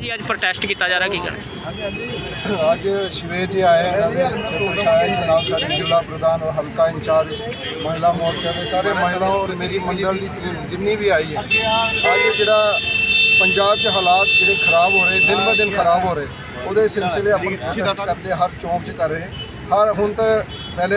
ਜੀ ਅੱਜ ਪ੍ਰੋਟੈਸਟ ਕੀਤਾ ਜਾ ਰਿਹਾ, ਕੀ ਕਹਿਣਾ? ਅੱਜ ਸ਼ਿਵੇਰ ਜੀ ਆਏ ਇਹਨਾਂ ਦੇ ਛੇਤਰ ਛਾਇਆ ਜੀ ਨਾਲ ਸਾਡੇ ਜ਼ਿਲ੍ਹਾ ਪ੍ਰਧਾਨ ਔਰ ਹਲਕਾ ਇੰਚਾਰਜ ਮਹਿਲਾ ਮੋਰਚਾ ਦੇ ਸਾਰੇ ਮਹਿਲਾ ਔਰ ਮੇਰੀ ਮੰਡਲ ਦੀ ਟੀਮ ਜਿੰਨੀ ਵੀ ਆਈ ਹੈ, ਅੱਜ ਜਿਹੜਾ ਪੰਜਾਬ 'ਚ ਹਾਲਾਤ ਜਿਹੜੇ ਖਰਾਬ ਹੋ ਰਹੇ, ਦਿਨ ਬ ਦਿਨ ਖਰਾਬ ਹੋ ਰਹੇ, ਉਹਦੇ ਸਿਲਸਿਲੇ ਆਪਾਂ ਪ੍ਰੋਟੈਸਟ ਕਰਦੇ, ਹਰ ਚੌਂਕ 'ਚ ਕਰ ਰਹੇ। ਹਰ ਹੁਣ ਤਾਂ ਪਹਿਲੇ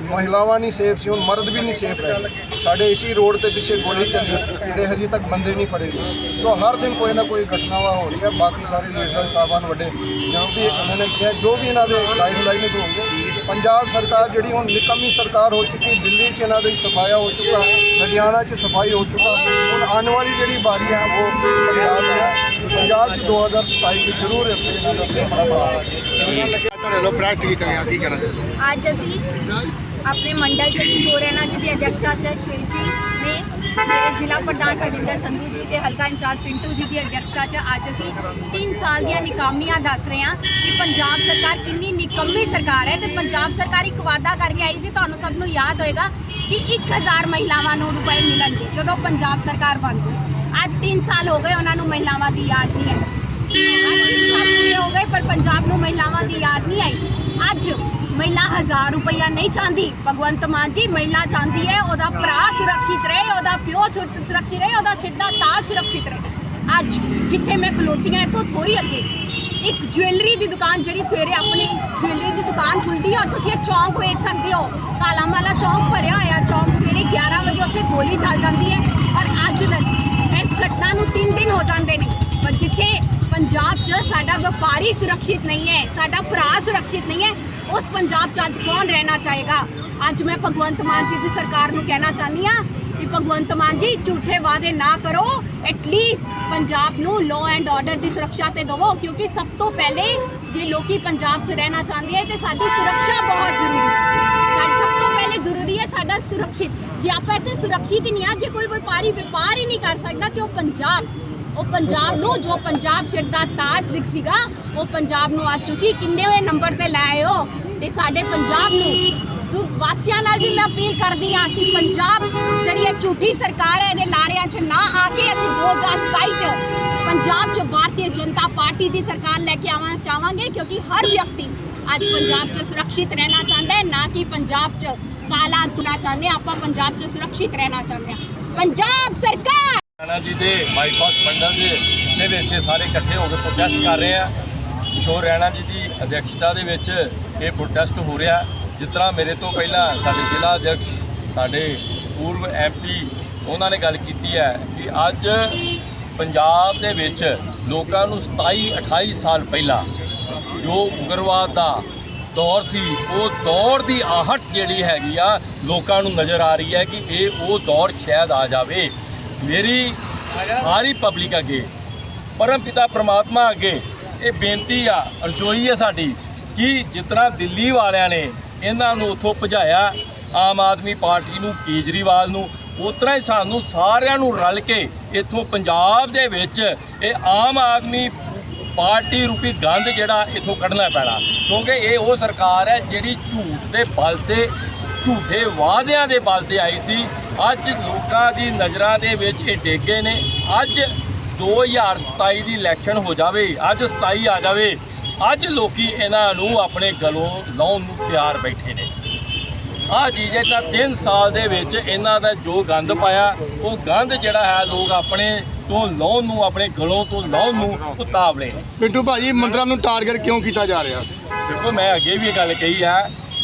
ਮਹਿਲਾਵਾਂ ਨਹੀਂ ਸੇਫ ਸੀ, ਹੁਣ ਮਰਦ ਵੀ ਨਹੀਂ ਸੇਫ ਰਹੇ ਸਾਡੇ ਇਸੀ ਰੋਡ ਤੇ ਪਿੱਛੇ ਗੋਲੀ ਚੱਲੀ, ਜਿਹੜੇ ਹਜੇ ਤੱਕ ਬੰਦੇ ਨਹੀਂ ਫੜੇ ਗਏ। ਸੋ ਹਰ ਦਿਨ ਕੋਈ ਨਾ ਕੋਈ ਘਟਨਾਵਾਂ ਹੋ ਰਹੀ ਹੈ, ਬਾਕੀ ਸਾਰੇ ਲੀਡਰ ਸਾਹਿਬਾਨ ਵੱਡੇ ਜੋ ਵੀ ਉਹਨਾਂ ਨੇ ਕਿਹਾ, ਜੋ ਵੀ ਇਹਨਾਂ ਦੇ ਗਾਈਡਲਾਈਨਸ ਹੋਣਗੇ, ਪੰਜਾਬ ਸਰਕਾਰ ਜਿਹੜੀ ਹੁਣ ਨਿਕਮੀ ਸਰਕਾਰ ਹੋ ਚੁੱਕੀ, ਦਿੱਲੀ 'ਚ ਇਹਨਾਂ ਦੀ ਸਫਾਇਆ ਹੋ ਚੁੱਕਾ, ਹਰਿਆਣਾ 'ਚ ਸਫ਼ਾਈ ਹੋ ਚੁੱਕਾ, ਹੁਣ ਆਉਣ ਵਾਲੀ ਜਿਹੜੀ ਵਾਰੀ ਹੈ, ਉਹ ਪੰਜਾਬ 'ਚ ਹੈ। ਪੰਜਾਬ 'ਚ 2027 'ਚ ਜ਼ਰੂਰ ਇੱਥੇ ਇਹਨਾਂ ਦਾ ਸਫੜਾ ਸਾਹ ਤੁਹਾਡੇ ਵੱਲੋਂ ਪ੍ਰੈਕਟ ਕੀਤਾ ਗਿਆ ਕੀ ਕਹਿਣਾ ਚਾਹੁੰਦੇ ਹੋ? ਅੱਜ ਅਸੀਂ ਆਪਣੇ ਮੰਡਲ ਚ ਕਿਸ਼ੋਰ ਰੈਣਾ ਜੀ ਦੀ ਅਧਿਕਸ਼ਤਾ ਚ ਸ਼੍ਰੀ ਜੀ ਨੇ ਮੇਰੇ ਜ਼ਿਲ੍ਹਾ ਪ੍ਰਧਾਨ ਹਰਵਿੰਦਰ ਸੰਧੂ ਜੀ ਤੇ ਹਲਕਾ ਇੰਚਾਰਜ ਪਿੰਟੂ ਜੀ ਦੀ ਅਧਿਕਸ਼ਤਾ ਚ ਅੱਜ ਅਸੀਂ 3 ਸਾਲ ਦੀਆਂ ਨਿਕਾਮੀਆਂ ਦੱਸ ਰਹੇ ਹਾਂ ਕਿ ਪੰਜਾਬ ਸਰਕਾਰ ਕਿੰਨੀ ਨਿਕੰਮੀ ਸਰਕਾਰ ਹੈ ਤੇ ਪੰਜਾਬ ਸਰਕਾਰ ਇੱਕ ਵਾਅਦਾ ਕਰਕੇ ਆਈ ਸੀ, ਤੁਹਾਨੂੰ ਸਭ ਨੂੰ ਯਾਦ ਹੋਏਗਾ ਕਿ 1000 ਮਹਿਲਾਵਾਂ ਨੂੰ ਰੁਪਏ ਮਿਲਣਗੇ ਜਦੋਂ ਪੰਜਾਬ ਸਰਕਾਰ ਬਣ ਗਈ ਅੱਜ 3 ਸਾਲ ਹੋ ਗਏ, ਉਹਨਾਂ ਨੂੰ ਮਹਿਲਾਵਾਂ ਦੀ ਯਾਦ ਨਹੀਂ ਹੈ ਹੋ ਗਏ ਪਰ ਪੰਜਾਬ ਨੂੰ ਮਹਿਲਾਵਾਂ ਦੀ ਯਾਦ ਨਹੀਂ ਆਈ। ਅੱਜ ਮਹਿਲਾ 1000 ਰੁਪਇਆ ਨਹੀਂ ਚਾਹੁੰਦੀ। ਭਗਵੰਤ ਮਾਨ ਜੀ, ਮਹਿਲਾ ਚਾਹੁੰਦੀ ਹੈ ਉਹਦਾ ਭਰਾ ਸੁਰੱਖਿਤ ਰਹੇ, ਉਹਦਾ ਪਿਓ ਸੁਰ- ਸੁਰੱਖਿਤ ਰਹੇ, ਉਹਦਾ ਸਿੱਧਾ ਦਾ ਤਾਜ ਸੁਰੱਖਿਤ ਰਹੇ। ਅੱਜ ਜਿੱਥੇ ਮੈਂ ਖਲੋਤੀ ਹਾਂ, ਇੱਥੋਂ ਥੋੜੀ ਅੱਗੇ। ਇੱਕ ਜੁਐਲਰੀ ਦੀ ਦੁਕਾਨ ਜਿਹੜੀ ਸਵੇਰੇ ਆਪਣੀ ਜੁਐਲਰੀ ਦੀ ਦੁਕਾਨ ਖੁੱਲਦੀ ਹੈ ਔਰ ਤੁਸੀਂ ਇਹ ਚੌਂਕ ਵੇਖ ਸਕਦੇ ਹੋ। ਕਾਲਾ ਮਾਲਾ ਚੌਂਕ ਭਰਿਆ ਹੋਇਆ ਚੌਂਕ ਸਵੇਰੇ 11 ਵਜੇ ਉੱਥੇ ਗੋਲੀ ਚੱਲ ਜਾਂਦੀ ਹੈ। ਔਰ ਅੱਜ ਤੱਕ ਇਸ ਘਟਨਾ ਨੂੰ 3 ਦਿਨ ਹੋ ਜਾਂਦੇ ਨੇ। ਪਰ ਜਿੱਥੇ ਪੰਜਾਬ 'ਚ ਸਾਡਾ ਵਪਾਰੀ ਸੁਰੱਖਿਅਤ ਨਹੀਂ ਹੈ, ਸਾਡਾ ਭਰਾ ਸੁਰੱਖਿਅਤ ਨਹੀਂ ਹੈ, ਉਸ ਪੰਜਾਬ 'ਚ ਅੱਜ ਕੌਣ ਰਹਿਣਾ ਚਾਹੇਗਾ? ਅੱਜ ਮੈਂ ਭਗਵੰਤ ਮਾਨ ਜੀ ਦੀ ਸਰਕਾਰ ਨੂੰ ਕਹਿਣਾ ਚਾਹੁੰਦੀ ਹਾਂ ਕਿ ਭਗਵੰਤ ਮਾਨ ਜੀ, ਝੂਠੇ ਵਾਅਦੇ ਨਾ ਕਰੋ। ਐਟਲੀਸਟ ਪੰਜਾਬ ਨੂੰ ਲਾਅ ਐਂਡ ਆਰਡਰ ਦੀ ਸੁਰੱਖਿਆ ਤੇ ਦਿਵੋ, ਕਿਉਂਕਿ ਸਭ ਤੋਂ ਪਹਿਲੇ ਜੇ ਲੋਕੀ ਪੰਜਾਬ 'ਚ ਰਹਿਣਾ ਚਾਹੁੰਦੇ ਹੈ, ਤੇ ਸਾਡੀ ਸੁਰੱਖਿਆ ਬਹੁਤ ਜ਼ਰੂਰੀ ਹੈ। ਸਾਡੀ ਸਭ ਤੋਂ ਪਹਿਲੇ ਜ਼ਰੂਰੀ ਹੈ ਸਾਡਾ ਸੁਰੱਖਿਅਤ। ਜੇ ਆਪਾਂ ਇੱਥੇ ਸੁਰੱਖਿਅਤ ਹੀ ਨਹੀਂ ਆ ਜੇ ਕੋਈ ਵਪਾਰੀ ਵਪਾਰ ਹੀ ਨਹੀਂ ਕਰ ਸਕਦਾ, ਤੇ ਉਹ ਪੰਜਾਬ ਉਹ ਪੰਜਾਬ ਨੂੰ, ਜੋ ਪੰਜਾਬ ਸਿਰ ਦਾ ਤਾਜ ਸੀ- ਸੀਗਾ, ਉਹ ਪੰਜਾਬ ਨੂੰ ਅੱਜ ਤੁਸੀਂ ਕਿੰਨੇਵੇਂ ਨੰਬਰ ਤੇ ਲੈ ਆਏ ਹੋ ਤੇ ਸਾਡੇ ਪੰਜਾਬ ਨੂੰ, ਤੂੰ ਵਾਸੀਆਂ ਨਾਲ ਵੀ ਮੈਂ ਅਪੀਲ ਕਰਦੀ ਹਾਂ ਕਿ ਪੰਜਾਬ ਜਿਹੜੀ ਇਹ ਝੂਠੀ ਸਰਕਾਰ ਹੈ, ਇਹਦੇ ਲਾਰਿਆਂ 'ਚ ਨਾ ਆ ਕੇ ਅਸੀਂ 2027 'ਚ ਪੰਜਾਬ 'ਚ ਭਾਰਤੀ ਜਨਤਾ ਪਾਰਟੀ ਦੀ ਸਰਕਾਰ ਲੈ ਕੇ ਆਵਾਂ, ਚਾਹਾਂਗੇ ਕਿਉਂਕਿ ਹਰ ਵਿਅਕਤੀ ਅੱਜ ਪੰਜਾਬ 'ਚ ਸੁਰੱਖਿਅਤ ਰਹਿਣਾ ਚਾਹੁੰਦਾ ਹੈ, ਨਾ ਕਿ ਪੰਜਾਬ 'ਚ ਕਾਲਾ ਦੁਨਾ ਚਾਹੁੰਦੇ ਹਾਂ। ਆਪਾਂ ਪੰਜਾਬ 'ਚ ਸੁਰੱਖਿਅਤ ਰਹਿਣਾ ਚਾਹੁੰਦੇ ਹਾਂ ਪੰਜਾਬ ਸਰਕਾਰ ਰਾਣਾ ਜੀ ਦੇ ਬਾਈਪਾਸ ਮੰਡਲ ਦੇ ਦੇ ਵਿੱਚ ਇਹ ਸਾਰੇ ਇਕੱਠੇ ਹੋ ਕੇ ਪ੍ਰੋਟੈਸਟ ਕਰ ਰਹੇ ਆ। ਕਿਸ਼ੋਰ ਰੈਣਾ ਜੀ ਦੀ ਅਧਿਕਸ਼ਤਾ ਦੇ ਵਿੱਚ ਇਹ ਪ੍ਰੋਟੈਸਟ ਹੋ ਰਿਹਾ। ਜਿਸ ਤਰ੍ਹਾਂ ਮੇਰੇ ਤੋਂ ਪਹਿਲਾਂ ਸਾਡੇ ਜ਼ਿਲ੍ਹਾ ਅਧਿਕਸ਼ ਸਾਡੇ ਪੂਰਵ ਐਮਪੀ ਉਹਨਾਂ ਨੇ ਗੱਲ ਕੀਤੀ ਹੈ ਕਿ ਅੱਜ ਪੰਜਾਬ ਦੇ ਵਿੱਚ ਲੋਕਾਂ ਨੂੰ 27 28 ਸਾਲ ਪਹਿਲਾਂ ਜੋ ਉਗਰਵਾਦ ਦਾ ਦੌਰ ਸੀ, ਉਹ ਦੌਰ ਦੀ ਆਹਟ ਜਿਹੜੀ ਹੈਗੀ ਆ, ਲੋਕਾਂ ਨੂੰ ਨਜ਼ਰ ਆ ਰਹੀ ਹੈ ਕਿ ਇਹ ਉਹ ਦੌਰ ਸ਼ਾਇਦ ਆ ਜਾਵੇ। ਮੇਰੀ ਸਾਰੀ ਪਬਲਿਕ ਅੱਗੇ, ਪਰਮ ਪਿਤਾ ਪ੍ਰਮਾਤਮਾ ਅੱਗੇ ਇਹ ਬੇਨਤੀ ਆ ਰਜੋਈ ਹੈ ਸਾਡੀ ਕਿ ਜਿਸ ਤਰ੍ਹਾਂ ਦਿੱਲੀ ਵਾਲਿਆਂ ਨੇ ਇਹਨਾਂ ਨੂੰ ਉੱਥੋਂ ਭਜਾਇਆ, ਆਮ ਆਦਮੀ ਪਾਰਟੀ ਨੂੰ, ਕੇਜਰੀਵਾਲ ਨੂੰ, ਉਸ ਤਰ੍ਹਾਂ ਹੀ ਸਾਨੂੰ ਸਾਰਿਆਂ ਨੂੰ ਰਲ ਕੇ ਇੱਥੋਂ ਪੰਜਾਬ ਦੇ ਵਿੱਚ ਇਹ ਆਮ ਆਦਮੀ ਪਾਰਟੀ ਰੂਪੀ ਗੰਦ ਜਿਹੜਾ ਇੱਥੋਂ ਕੱਢਣਾ ਪੈਣਾ। ਕਿਉਂਕਿ ਇਹ ਉਹ ਸਰਕਾਰ ਹੈ ਜਿਹੜੀ ਝੂਠ ਦੇ ਬਲ ਤੇ ਝੂਠੇ ਵਾਅਦਿਆਂ ਦੇ ਬਲ ਤੇ ਆਈ ਸੀ। ਅੱਜ ਲੋਕਾਂ ਦੀ ਨਜ਼ਰਾਂ ਦੇ ਵਿੱਚ ਇਹ ਡੇਗੇ ਨੇ। ਅੱਜ 2027 ਦੀ ਇਲੈਕਸ਼ਨ ਹੋ ਜਾਵੇ ਅੱਜ 27 ਆ ਜਾਵੇ ਅੱਜ ਲੋਕੀ ਇਹਨਾਂ ਨੂੰ ਆਪਣੇ ਗਲੋਂ ਲਾਉਣ ਨੂੰ ਤਿਆਰ ਬੈਠੇ ਨੇ। ਆਹ ਚੀਜ਼ ਹੈ ਤਾਂ 3 ਸਾਲ ਦੇ ਵਿੱਚ ਇਹਨਾਂ ਦਾ ਜੋ ਗੰਦ ਪਾਇਆ ਉਹ ਗੰਦ ਜਿਹੜਾ ਹੈ ਲੋਕ ਆਪਣੇ ਤੋਂ ਲਾਉਣ ਨੂੰ ਆਪਣੇ ਗਲੋਂ ਤੋਂ ਲਾਉਣ ਨੂੰ ਉਤਾਵਲੇ ਨੇ। ਪਿੰਟੂ ਭਾਜੀ ਮੰਦਰਾਂ ਨੂੰ ਟਾਰਗੇਟ ਕਿਉਂ ਕੀਤਾ ਜਾ ਰਿਹਾ? ਦੇਖੋ ਮੈਂ ਅੱਗੇ ਵੀ ਇਹ ਗੱਲ ਕਹੀ ਹੈ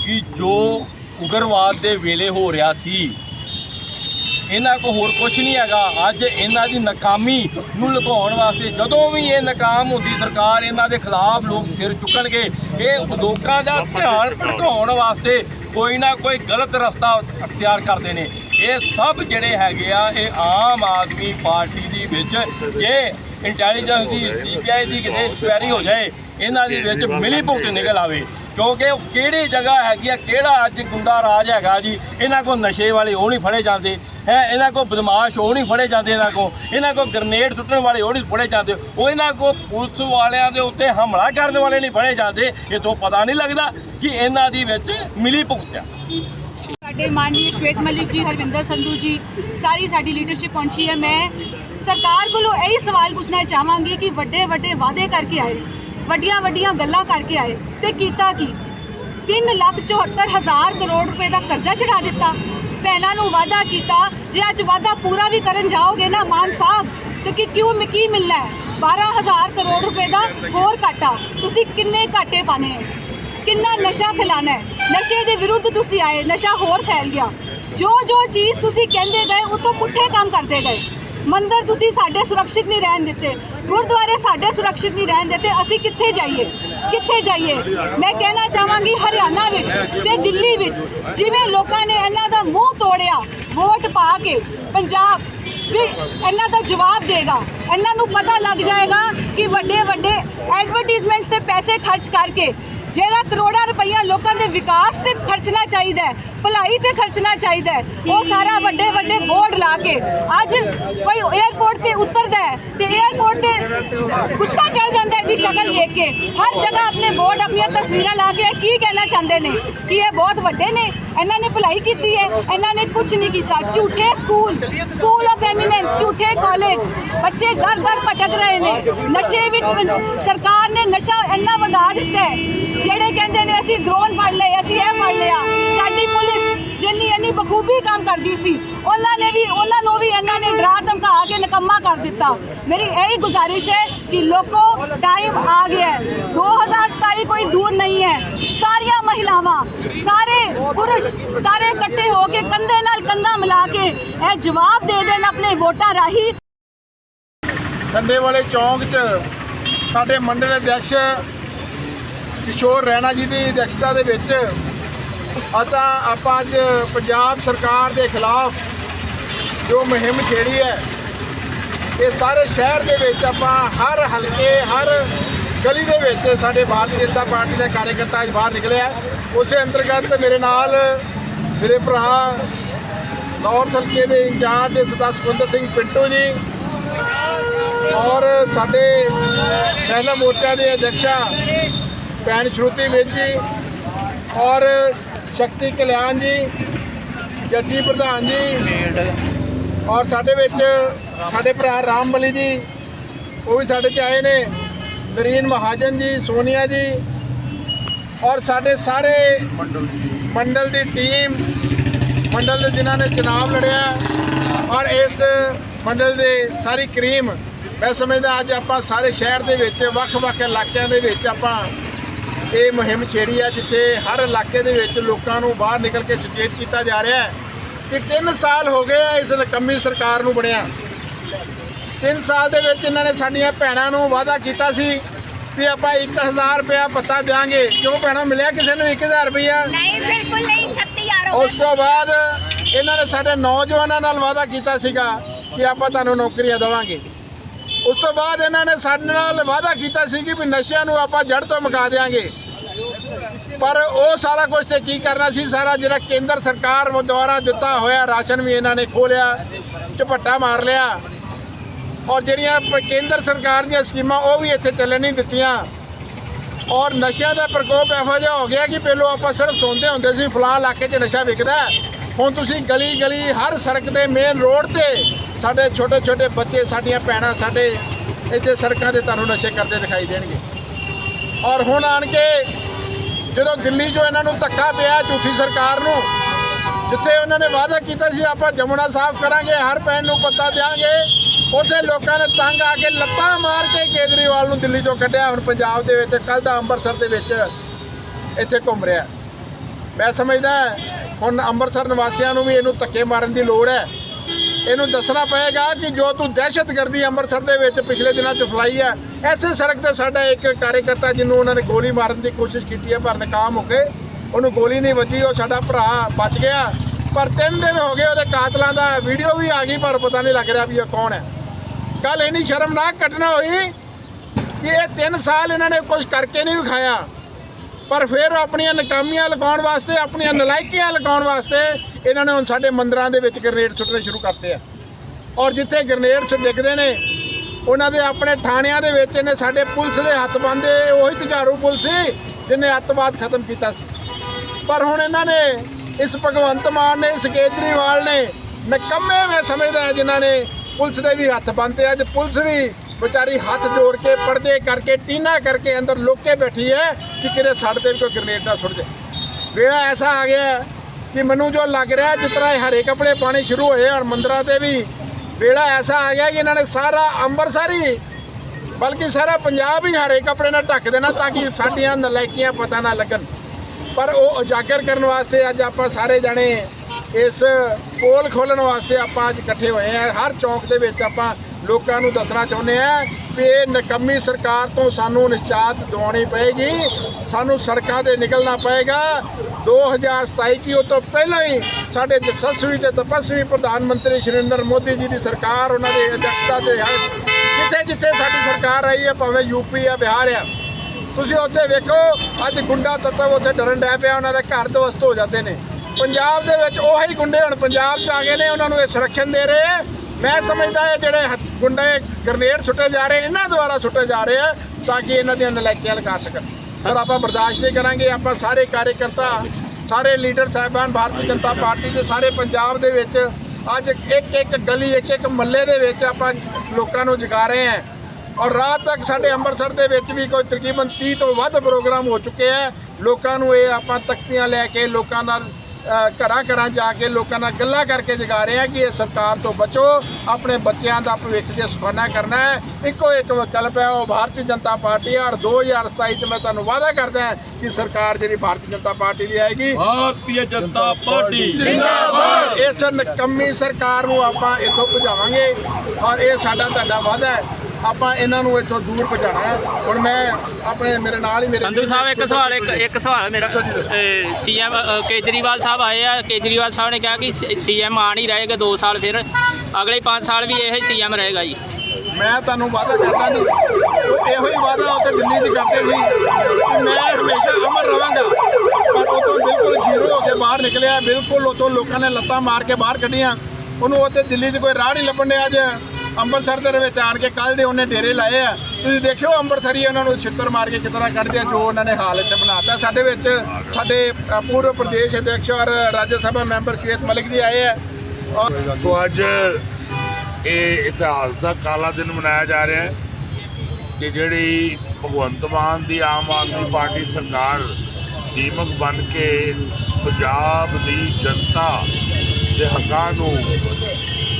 ਕਿ ਜੋ ਉਗਰਵਾਦ ਦੇ ਵੇਲੇ ਹੋ ਰਿਹਾ ਸੀ। ਇਹਨਾਂ ਕੋ ਹੋਰ ਕੁਝ ਨਹੀਂ ਹੈਗਾ। ਅੱਜ ਇਹਨਾਂ ਦੀ ਨਾਕਾਮੀ ਨੂੰ ਲੁਕਾਉਣ ਵਾਸਤੇ ਜਦੋਂ ਵੀ ਇਹ ਨਾਕਾਮ ਹੁੰਦੀ ਸਰਕਾਰ ਇਹਨਾਂ ਦੇ ਖਿਲਾਫ ਲੋਕ ਸਿਰ ਚੁੱਕਣਗੇ ਇਹ ਲੋਕਾਂ ਦਾ ਧਿਆਨ ਭਟਕਾਉਣ ਵਾਸਤੇ ਕੋਈ ਨਾ ਕੋਈ ਗਲਤ ਰਸਤਾ ਅਖਤਿਆਰ ਕਰਦੇ ਨੇ। ਇਹ ਸਭ ਜਿਹੜੇ ਹੈਗੇ ਆ ਇਹ ਆਮ ਆਦਮੀ ਪਾਰਟੀ ਦੀ ਵਿੱਚ ਜੇ ਇੰਟੈਲੀਜੈਂਸ ਦੀ ਸੀਬੀਆਈ ਦੀ ਕਿਤੇ ਪੈਰੀ ਹੋ ਜਾਏ ਇਹਨਾਂ ਦੀ ਵਿੱਚ ਮਿਲੀ ਭੁਗਤ ਨਿਕਲ ਆਵੇ। ਕਿਉਂਕਿ ਉਹ ਕਿਹੜੀ ਜਗ੍ਹਾ ਹੈਗੀ ਆ, ਕਿਹੜਾ ਅੱਜ ਗੁੰਡਾ ਰਾਜ ਹੈਗਾ ਜੀ, ਇਹਨਾਂ ਕੋਲ ਨਸ਼ੇ ਵਾਲੇ ਉਹ ਨਹੀਂ ਫੜੇ ਜਾਂਦੇ, ਹੈ, ਇਹਨਾਂ ਕੋਲ ਬਦਮਾਸ਼ ਉਹ ਨਹੀਂ ਫੜੇ ਜਾਂਦੇ ਇਹਨਾਂ ਕੋਲ ਇਹਨਾਂ ਕੋਲ ਗ੍ਰਨੇਡ ਸੁੱਟਣ ਵਾਲੇ ਉਹ ਨਹੀਂ ਫੜੇ ਜਾਂਦੇ, ਉਹ ਇਹਨਾਂ ਕੋਲ ਪੁਲਿਸ ਵਾਲਿਆਂ ਦੇ ਉੱਤੇ ਹਮਲਾ ਕਰਨ ਵਾਲੇ ਨਹੀਂ ਫੜੇ ਜਾਂਦੇ, ਇਥੋਂ ਪਤਾ ਨਹੀਂ ਲੱਗਦਾ ਕਿ ਇਹਨਾਂ ਦੀ ਵਿੱਚ ਮਿਲੀ ਭੁਗਤ ਆ। ਸਾਡੇ ਮਾਨਨੀय ਸ਼ਵੇਤ ਮਲਿਕ ਜੀ, ਹਰਵਿੰਦਰ ਸੰਧੂ ਜੀ, ਸਾਰੀ ਸਾਡੀ ਲੀਡਰਸ਼ਿਪ ਪਹੁੰਚੀ ਹੈ। ਮੈਂ ਸਰਕਾਰ ਕੋਲੋਂ ਇਹੀ ਸਵਾਲ ਪੁੱਛਣਾ ਚਾਹਾਂਗੀ ਕਿ ਵੱਡੇ ਵੱਡੇ ਵਾਅਦੇ ਕਰਕੇ ਆਏ। ਵੱਡੀਆਂ ਵੱਡੀਆਂ ਗੱਲਾਂ ਕਰਕੇ ਆਏ ਤੇ ਕੀਤਾ ਕੀ? 3 ਲੱਖ 74 ਹਜ਼ਾਰ ਕਰੋੜ ਰੁਪਏ ਦਾ ਕਰਜ਼ਾ ਚੜਾ ਦਿੱਤਾ। ਪਹਿਲਾਂ ਨੂੰ ਵਾਅਦਾ ਕੀਤਾ ਜੇ ਅੱਜ ਵਾਅਦਾ ਪੂਰਾ ਵੀ ਕਰਨ ਜਾਓਗੇ ਨਾ ਮਾਨ ਸਾਹਿਬ, ਤੇ ਕਿ ਕਿਉਂ ਮ- ਕੀ ਮਿਲਣਾ ਹੈ? 12000 ਕਰੋੜ ਰੁਪਏ ਦਾ ਹੋਰ ਘਾਟਾ। ਤੁਸੀਂ ਕਿੰਨੇ ਘਾਟੇ ਪਾਣੇ ਹੈ? ਕਿੰਨਾ ਨਸ਼ਾ ਫੈਲਾਣਾ ਹੈ? ਨਸ਼ੇ ਦੇ ਵਿਰੁੱਧ ਤੁਸੀਂ ਆਏ, ਨਸ਼ਾ ਹੋਰ ਫੈਲ ਗਿਆ। ਜੋ ਜੋ ਚੀਜ਼ ਤੁਸੀਂ ਕਹਿੰਦੇ ਗਏ, ਉਹ ਤੋਂ ਪੁੱਠੇ ਕੰਮ ਕਰਦੇ ਗਏ। ਮੰਦਰ ਤੁਸੀਂ ਸਾਡੇ ਸੁਰੱਖਿਅਤ ਨਹੀਂ ਰਹਿਣ ਦਿੱਤੇ। ਗੁਰਦੁਆਰੇ ਸਾਡੇ ਸੁਰੱਖਿਅਤ ਨਹੀਂ ਰਹਿਣ ਦਿੱਤੇ। ਅਸੀਂ ਕਿੱਥੇ ਜਾਈਏ? ਕਿੱਥੇ ਜਾਈਏ? ਮੈਂ ਕਹਿਣਾ ਚਾਹਾਂਗੀ ਹਰਿਆਣਾ ਵਿੱਚ ਤੇ ਦਿੱਲੀ ਵਿੱਚ ਜਿਵੇਂ ਲੋਕਾਂ ਨੇ ਇਹਨਾਂ ਦਾ ਮੂੰਹ ਤੋੜਿਆ, ਵੋਟ ਪਾ ਕੇ ਪੰਜਾਬ ਵੀ ਇਹਨਾਂ ਦਾ ਜਵਾਬ ਦੇਗਾ। ਇਹਨਾਂ ਨੂੰ ਪਤਾ ਲੱਗ ਜਾਏਗਾ ਕਿ ਵੱਡੇ ਵੱਡੇ ਐਡਵਰਟਾਈਜ਼ਮੈਂਟਸ ਤੇ ਪੈਸੇ ਖਰਚ ਕਰਕੇ ਜਿਹੜਾ ਕਰੋੜਾਂ ਰੁਪਈਆ ਲੋਕਾਂ ਦੇ ਵਿਕਾਸ ਤੇ ਖਰਚਣਾ ਚਾਹੀਦਾ ਹੈ, ਭਲਾਈ ਤੇ ਖਰਚਣਾ ਚਾਹੀਦਾ ਹੈ, ਉਹ ਸਾਰਾ ਵੱਡੇ ਵੱਡੇ ਬੋਰਡ ਲਾ ਕੇ ਅੱਜ ਕੋਈ 에ਅਰਪੋਰਟ ਤੇ ਉਤਰਦਾ ਹੈ ਤੇ 에ਅਰਪੋਰਟ ਤੇ ਗੁੱਸਾ ਚੜ ਜਾਂਦਾ ਹੈ ਦੀ ਸ਼ਕਲ ਦੇਖ ਕੇ। ਹਰ ਜਗ੍ਹਾ ਆਪਣੇ ਬੋਰਡ ਆਪਣੀਆਂ ਤਸਵੀਰਾਂ ਲਾ ਕੇ ਕੀ ਕਹਿਣਾ ਚਾਹੁੰਦੇ ਨੇ ਕਿ ਇਹ ਬਹੁਤ ਵੱਡੇ ਨੇ, ਇਹਨਾਂ ਨੇ ਭਲਾਈ ਕੀਤੀ ਹੈ, ਇਹਨਾਂ ਨੇ ਕੁਝ ਨਹੀਂ ਕੀਤਾ। ਝੂਠੇ ਸਕੂਲ ਸਕੂਲ ਆਫ ਐਮੀਨੈਂਸ ਝੂਠੇ ਕਾਲਜ ਬੱਚੇ ਘਰ ਘਰ ਭਟਕ ਰਹੇ ਨੇ। ਨਸ਼ੇ ਵਿੱਚ ਸਰਕਾਰ ਨੇ ਨਸ਼ਾ ਇੰਨਾ ਵਧਾ ਦਿੱਤਾ ਹੈ। ਜਿਹੜੇ ਕਹਿੰਦੇ ਨੇ ਅਸੀਂ ਡਰੋਨ ਫੜ ਲਏ, ਅਸੀਂ ਇਹ ਫੜ ਲਿਆ, ਸਾਡੀ ਪੁਲਿਸ ਬਖੂਬੀ ਕੰਮ ਕਰਦੀ ਸੀ। ਉਹਨਾਂ ਨੇ ਵੀ ਉਹਨਾਂ ਨੂੰ ਵੀ ਇਹਨਾਂ ਨੇ ਡਰਾ ਧਮਕਾ ਕੇ ਨਕੰਮਾ ਕਰ ਦਿੱਤਾ। ਮੇਰੀ ਇਹੀ ਗੁਜ਼ਾਰਿਸ਼ ਹੈ ਕਿ ਲੋਕੋ ਟਾਈਮ ਆ ਗਿਆ ਹੈ। 2027 ਕੋਈ ਦੂਰ ਨਹੀਂ ਹੈ। ਸਾਰੀਆਂ ਮਹਿਲਾਵਾਂ, ਸਾਰੇ ਪੁਰਸ਼, ਸਾਰੇ ਇਕੱਠੇ ਹੋ ਕੇ ਕੰਧੇ ਨਾਲ ਕੰਧਾ ਮਿਲਾ ਕੇ ਇਹ ਜਵਾਬ ਦੇ ਦੇਣ ਆਪਣੇ ਵੋਟਾਂ ਰਾਹੀਂ। ਕੰਡੇ ਵਾਲੇ ਚੌਂਕ 'ਚ ਸਾਡੇ ਮੰਡਲ ਅਧਿਕਸ਼ ਕਿਸ਼ੋਰ ਰੈਣਾ ਜੀ ਦੀ ਅਧਿਕਸ਼ਤਾ ਦੇ ਵਿੱਚ ਅਸਾਂ ਆਪਾਂ ਅੱਜ ਪੰਜਾਬ ਸਰਕਾਰ ਦੇ ਖਿਲਾਫ ਜੋ ਮੁਹਿੰਮ ਛੇੜੀ ਹੈ, ਇਹ ਸਾਰੇ ਸ਼ਹਿਰ ਦੇ ਵਿੱਚ ਆਪਾਂ ਹਰ ਹਲਕੇ, ਹਰ ਗਲੀ ਦੇ ਵਿੱਚ ਸਾਡੇ ਭਾਰਤੀ ਜਨਤਾ ਪਾਰਟੀ ਦੇ ਕਾਰਜਕਰਤਾ ਅੱਜ ਬਾਹਰ ਨਿਕਲਿਆ ਉਸੇ ਅੰਤਰਗਤ ਮੇਰੇ ਨਾਲ ਮੇਰੇ ਭਰਾ ਨੌਰਥ ਹਲਕੇ ਦੇ ਇੰਚਾਰਜ ਸਰਦਾਰ ਸੁਖਿੰਦਰ ਸਿੰਘ ਪਿੰਟੂ ਜੀ ਔਰ ਸਾਡੇ ਮਹਿਲਾ ਮੋਰਚਾ ਦੇ ਅਧਿਕਸ਼ਾ ਭੈਣ ਸ਼ਰੂਤੀ ਵਿੱਚ ਜੀ ਔਰ ਸ਼ਕਤੀ ਕਲਿਆਣ ਜੀ ਜੱਜੀ ਪ੍ਰਧਾਨ ਜੀ ਔਰ ਸਾਡੇ ਵਿੱਚ ਸਾਡੇ ਭਰਾ ਰਾਮਬਲੀ ਜੀ, ਉਹ ਵੀ ਸਾਡੇ ਚ ਆਏ ਨੇ, ਨਰੀਨ ਮਹਾਜਨ ਜੀ, ਸੋਨੀਆ ਜੀ ਔਰ ਸਾਡੇ ਸਾਰੇ ਮੰਡਲ ਦੀ ਟੀਮ, ਮੰਡਲ ਦੇ ਜਿਨ੍ਹਾਂ ਨੇ ਚੁਣਾਵ ਲੜਿਆ ਔਰ ਇਸ ਮੰਡਲ ਦੇ ਸਾਰੀ ਕਰੀਮ, ਮੈਂ ਸਮਝਦਾ ਅੱਜ ਆਪਾਂ ਸਾਰੇ ਸ਼ਹਿਰ ਦੇ ਵਿੱਚ, ਵੱਖ-ਵੱਖ ਇਲਾਕਿਆਂ ਦੇ ਵਿੱਚ ਆਪਾਂ ਇਹ ਮੁਹਿੰਮ ਛੇੜੀ ਆ ਜਿੱਥੇ ਹਰ ਇਲਾਕੇ ਦੇ ਵਿੱਚ ਲੋਕਾਂ ਨੂੰ ਬਾਹਰ ਨਿਕਲ ਕੇ ਸੁਚੇਤ ਕੀਤਾ ਜਾ ਰਿਹਾ ਹੈ ਕਿ 3 ਸਾਲ ਹੋ ਗਏ ਆ ਇਸ ਨਕੰਮੀ ਸਰਕਾਰ ਨੂੰ ਬਣਿਆ। 3 ਸਾਲ ਦੇ ਵਿੱਚ ਇਹਨਾਂ ਨੇ ਸਾਡੀਆਂ ਭੈਣਾਂ ਨੂੰ ਵਾਅਦਾ ਕੀਤਾ ਸੀ ਵੀ ਆਪਾਂ 1000 ਰੁਪਇਆ ਭੱਤਾ ਦੇਾਂਗੇ ਕਿਉਂ ਭੈਣਾਂ ਮਿਲਿਆ ਕਿਸੇ ਨੂੰ 1000 ਰੁਪਇਆ? ਨਹੀਂ ਬਿਲਕੁਲ ਨਹੀਂ 36000 ਉਸ ਤੋਂ ਬਾਅਦ ਇਹਨਾਂ ਨੇ ਸਾਡੇ ਨੌਜਵਾਨਾਂ ਨਾਲ ਵਾਅਦਾ ਕੀਤਾ ਸੀਗਾ ਕਿ ਆਪਾਂ ਤੁਹਾਨੂੰ ਨੌਕਰੀਆਂ ਦੇਵਾਂਗੇ। ਉਸ ਤੋਂ ਬਾਅਦ ਇਹਨਾਂ ਨੇ ਸਾਡੇ ਨਾਲ ਵਾਅਦਾ ਕੀਤਾ ਸੀ ਕਿ ਵੀ ਨਸ਼ਿਆਂ ਨੂੰ ਆਪਾਂ ਜੜ ਤੋਂ ਮੁਕਾ ਦੇਵਾਂਗੇ ਪਰ ਉਹ ਸਾਰਾ ਕੁਝ ਤੇ ਕੀ ਕਰਨਾ ਸੀ, ਸਾਰਾ ਜਿਹੜਾ ਕੇਂਦਰ ਸਰਕਾਰ ਦੁਆਰਾ ਦਿੱਤਾ ਹੋਇਆ ਰਾਸ਼ਨ ਵੀ ਇਹਨਾਂ ਨੇ ਖੋਲਿਆ, ਝਪੱਟਾ ਮਾਰ ਲਿਆ। ਔਰ ਜਿਹੜੀਆਂ ਕੇਂਦਰ ਸਰਕਾਰ ਦੀਆਂ ਸਕੀਮਾਂ ਉਹ ਵੀ ਇੱਥੇ ਚੱਲਣ ਨਹੀਂ ਦਿੱਤੀਆਂ। ਔਰ ਨਸ਼ਿਆਂ ਦਾ ਪ੍ਰਕੋਪ ਇਹੋ ਜਿਹਾ ਹੋ ਗਿਆ ਕਿ ਪਹਿਲੋਂ ਆਪਾਂ ਸਿਰਫ ਸੁਣਦੇ ਹੁੰਦੇ ਸੀ ਫਲਾਂ ਇਲਾਕੇ 'ਚ ਨਸ਼ਾ ਵਿਕਦਾ ਹੁਣ ਤੁਸੀਂ ਗਲੀ ਗਲੀ ਹਰ ਸੜਕ 'ਤੇ ਮੇਨ ਰੋਡ ਤੇ ਸਾਡੇ ਛੋਟੇ ਛੋਟੇ ਬੱਚੇ, ਸਾਡੀਆਂ ਭੈਣਾਂ ਸਾਡੇ ਇੱਥੇ ਸੜਕਾਂ ਤੇ ਤੁਹਾਨੂੰ ਨਸ਼ੇ ਕਰਦੇ ਦਿਖਾਈ ਦੇਣਗੇ। ਔਰ ਹੁਣ ਆਣ ਕੇ ਜਦੋਂ ਦਿੱਲੀ 'ਚੋਂ ਇਹਨਾਂ ਨੂੰ ਧੱਕਾ ਪਿਆ ਝੂਠੀ ਸਰਕਾਰ ਨੂੰ, ਜਿੱਥੇ ਉਹਨਾਂ ਨੇ ਵਾਅਦਾ ਕੀਤਾ ਸੀ, ਆਪਾਂ ਜਮੁਨਾ ਸਾਫ਼ ਕਰਾਂਗੇ, ਹਰ ਪੈਣ ਨੂੰ ਪੱਤਾ ਦੇਾਂਗੇ ਉੱਥੇ ਲੋਕਾਂ ਨੇ ਤੰਗ ਆ ਕੇ ਲੱਤਾਂ ਮਾਰ ਕੇ ਕੇਜਰੀਵਾਲ ਨੂੰ ਦਿੱਲੀ ਚੋਂ ਕੱਢਿਆ। ਹੁਣ ਪੰਜਾਬ ਦੇ ਵਿੱਚ ਕੱਲ ਦਾ ਅੰਮ੍ਰਿਤਸਰ ਦੇ ਵਿੱਚ ਇੱਥੇ ਘੁੰਮ ਰਿਹਾ। ਮੈਂ ਸਮਝਦਾ ਹੁਣ ਅੰਮ੍ਰਿਤਸਰ ਨਿਵਾਸੀਆਂ ਨੂੰ ਵੀ ਇਹਨੂੰ ਧੱਕੇ ਮਾਰਨ ਦੀ ਲੋੜ ਹੈ। ਇਹਨੂੰ ਦੱਸਣਾ ਪਏਗਾ ਕਿ ਜੋ ਤੂੰ ਦਹਿਸ਼ਤਗਰਦੀ ਅੰਮ੍ਰਿਤਸਰ ਦੇ ਵਿੱਚ ਪਿਛਲੇ ਦਿਨਾਂ 'ਚ ਫਲਾਈ ਹੈ, ਐਸੇ ਸੜਕ ਤੇ ਸਾਡਾ ਇੱਕ ਕਾਰਜਕਰਤਾ ਜਿਹਨੂੰ ਉਹਨਾਂ ਨੇ ਗੋਲੀ ਮਾਰਨ ਦੀ ਕੋਸ਼ਿਸ਼ ਕੀਤੀ ਹੈ, ਪਰ ਨਾਕਾਮ ਹੋ ਕੇ ਉਹਨੂੰ ਗੋਲੀ ਨਹੀਂ ਵੱਜੀ, ਉਹ ਸਾਡਾ ਭਰਾ ਬਚ ਗਿਆ। ਪਰ ਤਿੰਨ ਦਿਨ ਹੋ ਗਏ ਉਹਦੇ ਕਾਤਲਾਂ ਦਾ ਵੀਡੀਓ ਵੀ ਆ ਗਈ, ਪਰ ਪਤਾ ਨਹੀਂ ਲੱਗ ਰਿਹਾ ਵੀ ਇਹ ਕੌਣ ਹੈ। ਕੱਲ ਇੰਨੀ ਸ਼ਰਮਨਾਕ ਘਟਨਾ ਹੋਈ ਕਿ ਇਹ 3 ਸਾਲ ਇਹਨਾਂ ਨੇ ਕੁਝ ਕਰਕੇ ਨਹੀਂ ਵਿਖਾਇਆ। ਪਰ ਫਿਰ ਆਪਣੀਆਂ ਨਕਾਮੀਆਂ ਲਗਾਉਣ ਵਾਸਤੇ, ਆਪਣੀਆਂ ਨਲਾਇਕੀਆਂ ਲਗਾਉਣ ਵਾਸਤੇ ਇਹਨਾਂ ਨੇ ਹੁਣ ਸਾਡੇ ਮੰਦਰਾਂ ਦੇ ਵਿੱਚ ਗ੍ਰਨੇਡ ਸੁੱਟਣੇ ਸ਼ੁਰੂ ਕਰਤੇ ਆ। ਔਰ ਜਿੱਥੇ ਗ੍ਰਨੇਡ ਸੁ ਡਿੱਗਦੇ ਨੇ, ਉਹਨਾਂ ਦੇ ਆਪਣੇ ਥਾਣਿਆਂ ਦੇ ਵਿੱਚ ਇਹਨੇ ਸਾਡੇ ਪੁਲਿਸ ਦੇ ਹੱਥ ਬੰਦੇ ਉਹੀ ਤਜਾਰੂ ਪੁਲਿਸ ਸੀ, ਜਿਹਨੇ ਅੱਤਵਾਦ ਖਤਮ ਕੀਤਾ ਸੀ। ਪਰ ਹੁਣ ਇਹਨਾਂ ਨੇ, ਇਸ ਭਗਵੰਤ ਮਾਨ ਨੇ, ਇਸ ਕੇਜਰੀਵਾਲ ਨੇ ਨਕੰਮੇ ਮੈਂ ਸਮਝਦਾ ਹਾਂ ਜਿਨ੍ਹਾਂ ਨੇ ਪੁਲਿਸ ਦੇ ਵੀ ਹੱਥ ਬੰਨਤੇ ਅੱਜ ਪੁਲਿਸ ਵੀ ਵਿਚਾਰੀ ਹੱਥ ਜੋੜ ਕੇ, ਪਰਦੇ ਕਰਕੇ, ਟੀਨਾ ਕਰਕੇ ਅੰਦਰ ਲੁੱਕ ਕੇ ਬੈਠੀ ਹੈ ਕਿ ਕਿਤੇ ਸਾਡੇ ਤੇ ਵੀ ਕੋਈ ਗ੍ਰਨੇਡ ਨਾ ਸੁੱਟ ਜਾਏ। ਵੇਲਾ ਐਸਾ ਆ ਗਿਆ ਕਿ ਮੈਨੂੰ ਜੋ ਲੱਗ ਰਿਹਾ ਜਿਸ ਤਰ੍ਹਾਂ ਇਹ ਹਰੇ ਕੱਪੜੇ ਪਾਣੀ ਸ਼ੁਰੂ ਹੋਏ ਔਰ ਮੰਦਰਾਂ ਤੇ ਵੀ ਵੇਲਾ ਐਸਾ ਆ ਗਿਆ ਕਿ ਇਹਨਾਂ ਨੇ ਸਾਰਾ ਅੰਮ੍ਰਿਤਸਰ ਹੀ, ਬਲਕਿ ਸਾਰਾ ਪੰਜਾਬ ਹੀ ਹਰੇ ਕੱਪੜੇ ਨਾਲ ਢੱਕ ਦੇਣਾ ਤਾਂ ਕਿ ਸਾਡੀਆਂ ਨਲਾਇਕੀਆਂ ਪਤਾ ਨਾ ਲੱਗਣ। ਪਰ ਉਹ ਉਜਾਗਰ ਕਰਨ ਵਾਸਤੇ ਅੱਜ ਆਪਾਂ ਸਾਰੇ ਜਾਣੇ ਇਸ ਪੋਲ ਖੋਲਣ ਵਾਸਤੇ ਆਪਾਂ ਅੱਜ ਇਕੱਠੇ ਹੋਏ ਆ। ਹਰ ਚੌਂਕ ਦੇ ਵਿੱਚ ਆਪਾਂ ਲੋਕਾਂ ਨੂੰ ਦੱਸਣਾ ਚਾਹੁੰਦੇ ਆ ਵੀ ਇਹ ਨਕਮੀ ਸਰਕਾਰ ਤੋਂ ਸਾਨੂੰ ਨਿਸ਼ਚਾਤ ਦਿਵਾਉਣੀ ਪਏਗੀ, ਸਾਨੂੰ ਸੜਕਾਂ ਤੇ ਨਿਕਲਣਾ ਪਏਗਾ। 2027 ਕੀ ਉਹ ਤੋਂ ਪਹਿਲਾਂ ਹੀ ਸਾਡੇ ਜਸਸਵੀ ਤੇ ਤਪਸਵੀ ਪ੍ਰਧਾਨ ਮੰਤਰੀ ਸ਼੍ਰੀ ਮੋਦੀ ਜੀ ਦੀ ਸਰਕਾਰ, ਉਹਨਾਂ ਦੇ ਅਧਿਕਸ਼ਤਾ ਤੇ ਹੈ ਜਿੱਥੇ ਜਿੱਥੇ ਸਾਡੀ ਸਰਕਾਰ ਆਈ ਹੈ ਭਾਵੇਂ ਯੂਪੀ ਆ, ਬਿਹਾਰ ਆ, ਤੁਸੀਂ ਉੱਥੇ ਵੇਖੋ, ਅੱਜ ਗੁੰਡਾ ਤੱਤਵ ਉੱਥੇ ਡਰਨ ਡੈ ਪਿਆ, ਉਹਨਾਂ ਦੇ ਘਰ ਦਵਸਤ ਹੋ ਜਾਂਦੇ ਨੇ। ਪੰਜਾਬ ਦੇ ਵਿੱਚ ਉਹੀ ਗੁੰਡੇ ਹੁਣ ਪੰਜਾਬ 'ਚ ਆ ਗਏ ਨੇ, ਉਹਨਾਂ ਨੂੰ ਇਹ ਸੁਰੱਖਿਅਨ ਦੇ ਰਹੇ। ਆ ਮੈਂ ਸਮਝਦਾ ਇਹ ਜਿਹੜੇ ਹੱਥ- ਗੁੰਡੇ ਗ੍ਰਨੇਡ ਸੁੱਟੇ ਜਾ ਰਹੇ, ਇਹਨਾਂ ਦੁਆਰਾ ਸੁੱਟੇ ਜਾ ਰਹੇ ਆ, ਤਾਂ ਕਿ ਇਹਨਾਂ ਦੀਆਂ ਨਲਾਇਕੀਆਂ ਲਗਾ ਸਕਣ। ਔਰ ਆਪਾਂ ਬਰਦਾਸ਼ਤ ਨਹੀਂ ਕਰਾਂਗੇ, ਆਪਾਂ ਸਾਰੇ ਕਾਰਜਕਰਤਾ, ਸਾਰੇ ਲੀਡਰ ਸਾਹਿਬਾਨ, ਭਾਰਤੀ ਜਨਤਾ ਪਾਰਟੀ ਦੇ ਸਾਰੇ ਪੰਜਾਬ ਦੇ ਵਿੱਚ ਅੱਜ ਇੱਕ ਇੱਕ ਗਲੀ, ਇੱਕ ਇੱਕ ਮੱਲੇ ਦੇ ਵਿੱਚ ਆਪਾਂ ਲੋਕਾਂ ਨੂੰ ਜਗਾ ਰਹੇ ਹਾਂ। ਔਰ ਰਾਤ ਤੱਕ ਸਾਡੇ ਅੰਮ੍ਰਿਤਸਰ ਦੇ ਵਿੱਚ ਵੀ ਕੋਈ ਤਕਰੀਬਨ 30 ਤੋਂ ਵੱਧ ਪ੍ਰੋਗਰਾਮ ਹੋ ਚੁੱਕੇ ਹੈ ਲੋਕਾਂ ਨੂੰ ਇਹ ਆਪਾਂ ਤਖਤੀਆਂ ਲੈ ਕੇ, ਲੋਕਾਂ ਨਾਲ ਘਰਾਂ ਘਰਾਂ ਜਾ ਕੇ ਲੋਕਾਂ ਨਾਲ ਗੱਲਾਂ ਕਰਕੇ ਜਗਾ ਰਹੇ ਆ ਕਿ ਇਹ ਸਰਕਾਰ ਤੋਂ ਬਚੋ ਆਪਣੇ ਬੱਚਿਆਂ ਦਾ ਭਵਿੱਖ ਜੇ ਸੁਖਾਨਾ ਕਰਨਾ ਹੈ। ਇੱਕੋ ਇੱਕ ਵਿਕਲਪ ਹੈ ਉਹ ਭਾਰਤੀ ਜਨਤਾ ਪਾਰਟੀ ਹੈ ਔਰ 2027 ਚ ਮੈਂ ਤੁਹਾਨੂੰ ਵਾਅਦਾ ਕਰਦਾ ਹਾਂ ਕਿ ਸਰਕਾਰ ਜਿਹੜੀ ਭਾਰਤੀ ਜਨਤਾ ਪਾਰਟੀ ਦੀ ਆਏਗੀ ਭਾਰਤੀ ਜਨਤਾ ਪਾਰਟੀ ਇਸ ਨਕੰਮੀ ਸਰਕਾਰ ਨੂੰ ਆਪਾਂ ਇੱਥੋਂ ਭਜਾਵਾਂਗੇ ਔਰ ਇਹ ਸਾਡਾ ਤੁਹਾਡਾ ਵਾਅਦਾ ਹੈ। ਆਪਾਂ ਇਹਨਾਂ ਨੂੰ ਇੱਥੋਂ ਦੂਰ ਭਜਾਣਾ ਹੈ। ਹੁਣ ਮੈਂ ਆਪਣੇ ਮੇਰੇ ਨਾਲ ਹੀ ਮੇਰੇ ਸੰਧੂ ਸਾਹਿਬ ਇੱਕ ਸਵਾਲ ਇੱਕ ਇੱਕ ਸਵਾਲ ਮੇਰਾ। ਸੀਐਮ ਕੇਜਰੀਵਾਲ ਸਾਹਿਬ ਆਏ ਆ। ਕੇਜਰੀਵਾਲ ਸਾਹਿਬ ਨੇ ਕਿਹਾ ਕਿ ਸੀਐਮ ਆ ਨਹੀਂ ਰਹੇਗਾ 2 ਸਾਲ ਫਿਰ। ਅਗਲੇ 5 ਸਾਲ ਵੀ ਇਹ ਸੀਐਮ ਰਹੇਗਾ ਜੀ। ਮੈਂ ਤੁਹਾਨੂੰ ਵਾਅਦਾ ਕਰਦਾ ਨਹੀਂ। ਉਹ ਇਹੋ ਹੀ ਵਾਅਦਾ ਉੱਥੇ ਦਿੱਲੀ 'ਚ ਕਰਦੇ ਸੀ ਮੈਂ ਹਮੇਸ਼ਾ ਅਮਰ ਰਵਾਂਗਾ ਪਰ ਉਹ ਤੋਂ ਬਿਲਕੁਲ ਜ਼ੀਰੋ ਹੋ ਕੇ ਬਾਹਰ ਨਿਕਲਿਆ। ਬਿਲਕੁਲ ਉਤੋਂ ਲੋਕਾਂ ਨੇ ਲੱਤਾਂ ਮਾਰ ਕੇ ਬਾਹਰ ਕੱਢੀਆਂ। ਉਹਨੂੰ ਉੱਥੇ ਦਿੱਲੀ 'ਚ ਕੋਈ ਰਾਹ ਨਹੀਂ ਲੱਭਣ ਡਿਆ ਅੱਜ। ਅੰਮ੍ਰਿਤਸਰ ਦੇ ਵਿੱਚ ਆਣ ਕੇ ਕੱਲ ਦੇ ਉਹਨੇ ਡੇਰੇ ਲਾਏ ਆ। ਤੁਸੀਂ ਦੇਖਿਓ ਅੰਮ੍ਰਿਤਸਰੀ ਉਹਨਾਂ ਨੂੰ ਛਿੱਤਰ ਮਾਰ ਕੇ ਕਿਤਨਾ ਕੱਢਦੇ ਆ ਜੋ ਉਹਨਾਂ ਨੇ ਹਾਲ ਇੱਥੇ ਬਣਾਤਾ। ਸਾਡੇ ਵਿੱਚ ਸਾਡੇ ਅ, ਪੂਰਵ ਪ੍ਰਦੇਸ਼ ਅਧਿਕਸ਼ ਔਰ ਰਾਜ ਸਭਾ ਮੈਂਬਰ ਸ਼ੇਤ ਮਲਿਕ ਜੀ ਆਏ ਆ। ਸੋ ਅੱਜ ਇਹ ਇਤਿਹਾਸ ਦਾ ਕਾਲਾ ਦਿਨ ਮਨਾਇਆ ਜਾ ਰਿਹਾ ਹੈ ਕਿ ਜਿਹੜੀ ਭਗਵੰਤ ਮਾਨ ਦੀ ਆਮ ਆਦਮੀ ਪਾਰਟੀ ਸਰਕਾਰ ਦੀਮਕ ਬਣ ਕੇ ਪੰਜਾਬ ਦੀ ਜਨਤਾ ਦੇ ਹੱਕਾਂ ਨੂੰ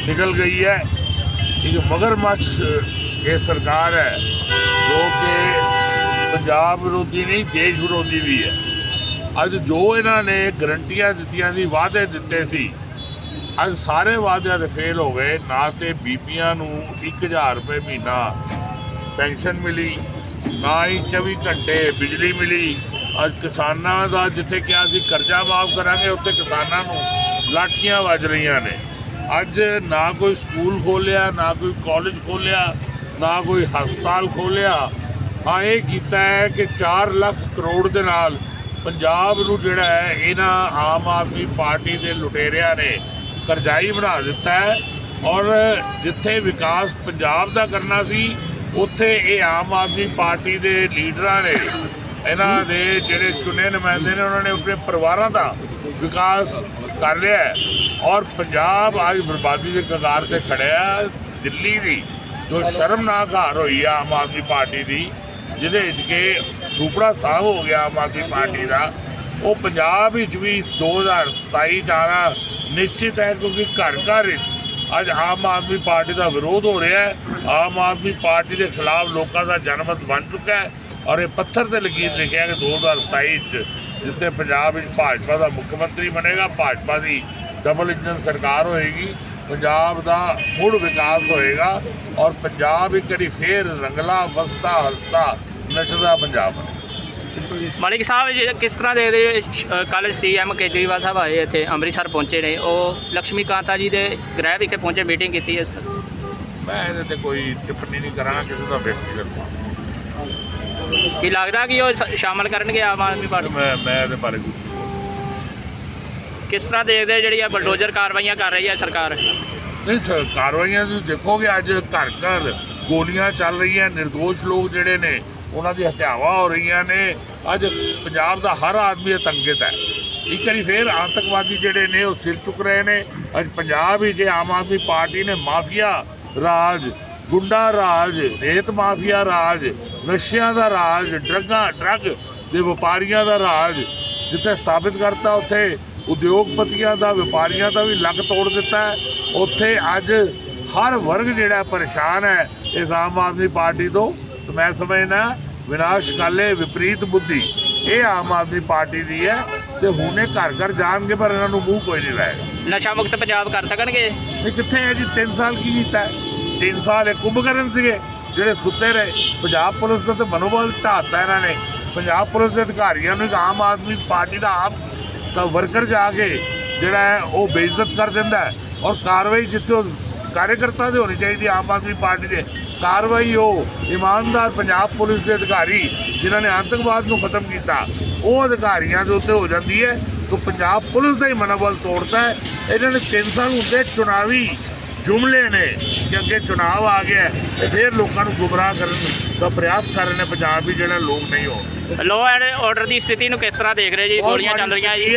ਨਿਕਲ ਗਈ ਹੈ। ਇੱਕ ਮਗਰਮੱਛ ਇਹ ਸਰਕਾਰ ਹੈ, ਜੋ ਕਿ ਪੰਜਾਬ ਵਿਰੋਧੀ ਨਹੀਂ, ਦੇਸ਼ ਵਿਰੋਧੀ ਵੀ ਹੈ। ਅੱਜ ਜੋ ਇਹਨਾਂ ਨੇ ਗਰੰਟੀਆਂ ਦਿੱਤੀਆਂ ਸੀ ਵਾਅਦੇ ਦਿੱਤੇ ਸੀ, ਅੱਜ ਸਾਰੇ ਵਾਅਦਿਆਂ ਦੇ ਫੇਲ ਹੋ ਗਏ। ਨਾ ਤੇ ਬੀਬੀਆਂ ਨੂੰ 1000 ਰੁਪਏ ਮਹੀਨਾ ਪੈਨਸ਼ਨ ਮਿਲੀ, ਨਾ ਹੀ 24 ਘੰਟੇ ਬਿਜਲੀ ਮਿਲੀ। ਅੱਜ ਕਿਸਾਨਾਂ ਦਾ, ਜਿੱਥੇ ਕਿਹਾ ਸੀ ਕਰਜ਼ਾ ਮਾਫ ਕਰਾਂਗੇ, ਉੱਥੇ ਕਿਸਾਨਾਂ ਨੂੰ ਲਾਠੀਆਂ ਵੱਜ ਰਹੀਆਂ ਨੇ। ਅੱਜ ਨਾ ਕੋਈ ਸਕੂਲ ਖੋਲਿਆ, ਨਾ ਕੋਈ ਕਾਲਜ ਖੋਲਿਆ, ਨਾ ਕੋਈ ਹਸਪਤਾਲ ਖੋਲਿਆ। ਹਾਂ, ਇਹ ਕੀਤਾ ਹੈ ਕਿ 4 ਲੱਖ ਕਰੋੜ ਦੇ ਨਾਲ ਪੰਜਾਬ ਨੂੰ ਜਿਹੜਾ ਹੈ, ਇਹਨਾਂ ਆਮ ਆਦਮੀ ਪਾਰਟੀ ਦੇ ਲੁਟੇਰਿਆਂ ਨੇ ਕਰਜ਼ਾਈ ਬਣਾ ਦਿੱਤਾ ਹੈ। ਔਰ ਜਿੱਥੇ ਵਿਕਾਸ ਪੰਜਾਬ ਦਾ ਕਰਨਾ ਸੀ, ਉੱਥੇ ਇਹ ਆਮ ਆਦਮੀ ਪਾਰਟੀ ਦੇ ਲੀਡਰਾਂ ਨੇ, ਇਹਨਾਂ ਦੇ ਜਿਹੜੇ ਚੁਣੇ ਨੁਮਾਇੰਦੇ ਨੇ, ਉਹਨਾਂ ਨੇ ਆਪਣੇ ਪਰਿਵਾਰਾਂ ਦਾ ਵਿਕਾਸ ਕਰ ਰਿਹਾ ਹੈ। ਔਰ ਪੰਜਾਬ ਅੱਜ ਬਰਬਾਦੀ ਦੇ ਕਗਾਰ ਤੇ ਖੜਿਆ ਦਿੱਲੀ ਦੀ, ਜੋ ਸ਼ਰਮਨਾਕ ਹਾਰ ਹੋਈ ਆ ਆਮ ਆਦਮੀ ਪਾਰਟੀ ਦੀ, ਜਿਹਦੇ ਵਿੱਚ ਕਿ ਸੁਪੜਾ ਸਾਹਿਬ ਹੋ ਗਿਆ ਆਮ ਆਦਮੀ ਪਾਰਟੀ ਦਾ, ਉਹ ਪੰਜਾਬ ਵਿੱਚ ਵੀ 2027 ਜਾਣਾ ਨਿਸ਼ਚਿਤ ਹੈ, ਕਿਉਂਕਿ ਘਰ ਘਰ ਵਿੱਚ ਅੱਜ ਆਮ ਆਦਮੀ ਪਾਰਟੀ ਦਾ ਵਿਰੋਧ ਹੋ ਰਿਹਾ ਹੈ। ਆਮ ਆਦਮੀ ਪਾਰਟੀ ਦੇ ਖਿਲਾਫ ਲੋਕਾਂ ਦਾ ਜਨਮਤ ਬਣ ਚੁੱਕਾ ਹੈ। ਔਰ ਇਹ ਪੱਥਰ ਤੇ ਲਕੀਰ ਲਿਖਿਆ ਕਿ 2027 ਚ ਜਿੱਥੇ ਪੰਜਾਬ ਵਿੱਚ ਭਾਜਪਾ ਦਾ ਮੁੱਖ ਮੰਤਰੀ ਬਣੇਗਾ ਭਾਜਪਾ ਦੀ ਡਬਲ ਇੰਜਨ ਸਰਕਾਰ ਹੋਏਗੀ ਪੰਜਾਬ ਦਾ ਮੁੜ ਵਿਕਾਸ ਹੋਏਗਾ ਔਰ ਪੰਜਾਬ ਇੱਕ ਵਾਰੀ ਫੇਰ ਰੰਗਲਾ ਵਸਦਾ ਹਸਦਾ ਨਸ਼ਦਾ ਪੰਜਾਬ ਬਣੇ ਮਾਲਿਕ ਸਾਹਿਬ ਜੀ, ਕਿਸ ਤਰ੍ਹਾਂ ਦੇ ਕੱਲ ਸੀਐਮ ਕੇਜਰੀਵਾਲ ਸਾਹਿਬ ਆਏ ਇੱਥੇ ਅੰਮ੍ਰਿਤਸਰ ਪਹੁੰਚੇ ਨੇ ਉਹ ਲక్ష్ਮੀ ਕਾਂਤਾ ਜੀ ਦੇ ਗ੍ਰਹਿ ਵਿਖੇ ਪਹੁੰਚੇ ਮੀਟਿੰਗ ਕੀਤੀ ਹੈ ਸਰ? ਮੈਂ ਇਹਦੇ ਤੇ ਕੋਈ ਟਿੱਪਣੀ ਨਹੀਂ ਕਰਾਂਗਾ ਕਿਸੇ ਦਾ ਵਿਅਕਤੀਗਤ ਕੀ ਲੱਗਦਾ ਕਿ ਉਹ ਸ਼- ਸ਼ਾਮਲ ਕਰਨਗੇ ਆਮ ਆਦਮੀ ਪਾਰਟੀ? ਮੈਂ ਮੈਂ ਇਹਦੇ ਬਾਰੇ ਕੁਝ ਕਿਸ ਤਰ੍ਹਾਂ ਦੇਖਦੇ ਜਿਹੜੀਆਂ ਬਲਡੋਜ਼ਰ ਕਾਰਵਾਈਆਂ ਕਰ ਰਹੀ ਹੈ ਸਰਕਾਰ? ਨਹੀਂ ਸਰ ਕਾਰਵਾਈਆਂ ਤੁਸੀਂ ਦੇਖੋਗੇ ਅੱਜ ਘਰ ਘਰ ਗੋਲੀਆਂ ਚੱਲ ਰਹੀਆਂ નિર્ਦੋਸ਼ ਲੋਕ ਜਿਹੜੇ ਨੇ ਉਹਨਾਂ ਦੀ ਹੱਤਿਆਵਾਂ ਹੋ ਰਹੀਆਂ ਨੇ। ਅੱਜ ਪੰਜਾਬ ਦਾ ਹਰ ਆਦਮੀ ਆਤੰਕਿਤ ਹੈ। ਇੱਕ ਵਾਰੀ ਫੇਰ ਆਤੰਕਵਾਦੀ ਜਿਹੜੇ ਨੇ ਉਹ ਸਿਰ ਚੁੱਕ ਰਹੇ ਨੇ। ਅੱਜ ਪੰਜਾਬ ਵਿੱਚ ਇਹ ਆਮ ਆਦਮੀ ਪਾਰਟੀ ਨੇ ਮਾਫੀਆ ਰਾਜ ਗੁੰਡਾ ਰਾਜ ਰੇਤ ਮਾਫੀਆ ਰਾਜ ਨਸ਼ਿਆਂ ਦਾ ਰਾਜ ਡਰੱਗਾਂ ਡਰੱਗ ਦੇ ਵਪਾਰੀਆਂ ਦਾ ਰਾਜ ਜਿੱਥੇ ਸਥਾਪਿਤ ਕਰਤਾ ਉੱਥੇ ਉਦਯੋਗਪਤੀਆਂ ਦਾ ਵਪਾਰੀਆਂ ਦਾ ਵੀ ਲੱਕ ਤੋੜ ਦਿੱਤਾ ਉੱਥੇ ਅੱਜ ਹਰ ਵਰਗ ਜਿਹੜਾ ਪਰੇਸ਼ਾਨ ਹੈ ਇਸ ਆਮ ਆਦਮੀ ਪਾਰਟੀ ਤੋਂ। ਤੇ ਮੈਂ ਸਮਝਦਾ ਵਿਨਾਸ਼ ਕਾਲੇ ਵਿਪਰੀਤ ਬੁੱਧੀ ਇਹ ਆਮ ਆਦਮੀ ਪਾਰਟੀ ਦੀ ਹੈ ਤੇ ਹੁਣੇ ਘਰ ਘਰ ਜਾਣਗੇ ਪਰ ਇਹਨਾਂ ਨੂੰ ਮੂੰਹ ਕੋਈ ਨਹੀਂ ਲਾਏਗਾ। ਨਸ਼ਾ ਮੁਕਤ ਪੰਜਾਬ ਕਰ ਸਕਣਗੇ? ਇਹ ਕਿੱਥੇ ਹੈ ਜੀ? 3 ਸਾਲ ਕੀ ਕੀਤਾ 3 ਸਾਲ ਇਹ ਕੁੰਭਕਰਨ ਸੀਗੇ, ਜਿਹੜੇ ਸੁੱਤੇ ਰਹੇ। ਪੰਜਾਬ ਪੁਲਿਸ ਦਾ ਤੇ ਮਨੋਬਲ ਢਾਤਾ ਇਹਨਾਂ ਨੇ। ਪੰਜਾਬ ਪੁਲਿਸ ਦੇ ਅਧਿਕਾਰੀਆਂ ਨੂੰ ਇੱਕ ਆਮ ਆਦਮੀ ਪਾਰਟੀ ਦਾ ਆਮ ਤਾਂ ਵਰਕਰ ਜਾ ਕੇ ਜਿਹੜਾ ਹੈ, ਉਹ ਬੇਇੱਜ਼ਤ ਕਰ ਦਿੰਦਾ ਹੈ ਔਰ ਕਾਰਵਾਈ ਜਿੱਥੇ ਉਹ ਕਾਰਜਕਰਤਾ ਦੇ ਹੋਣੀ ਚਾਹੀਦੀ ਆਮ ਆਦਮੀ ਪਾਰਟੀ ਦੇ। ਕਾਰਵਾਈ ਉਹ ਇਮਾਨਦਾਰ ਪੰਜਾਬ ਪੁਲਿਸ ਦੇ ਅਧਿਕਾਰੀ ਜਿਨ੍ਹਾਂ ਨੇ ਆਤੰਕਵਾਦ ਨੂੰ ਖਤਮ ਕੀਤਾ, ਉਹ ਅਧਿਕਾਰੀਆਂ ਦੇ ਉੱਤੇ ਹੋ ਜਾਂਦੀ ਹੈ। ਸੋ ਪੰਜਾਬ ਪੁਲਿਸ ਦਾ ਹੀ ਮਨੋਬਲ ਤੋੜਦਾ ਹੈ। ਇਹਨਾਂ ਨੇ 3 ਸਾਲ ਹੁੰਦੇ ਚੁਣਾਵੀ ਜੁਮਲੇ ਨੇ ਕਿ ਅੱਗੇ ਚੁਣਾਵ ਆ ਗਿਆ ਹੈ ਤੇ ਫਿਰ ਲੋਕਾਂ ਨੂੰ ਗੁੰਮਰਾਹ ਕਰਨ ਦਾ ਪ੍ਰਯਾਸ ਕਰ ਰਹੇ ਨੇ ਪੰਜਾਬ ਵੀ ਜਿਹੜਾ ਲੋਕ ਨਹੀਂ ਹੋਣ। ਲੋ ਐਂਡ ਆਰਡਰ ਦੀ ਸਥਿਤੀ ਨੂੰ ਕਿਸ ਤਰ੍ਹਾਂ ਦੇਖ ਰਹੇ ਜੀ? ਗੋਲੀਆਂ ਚੱਲ ਰਹੀਆਂ ਜੀ।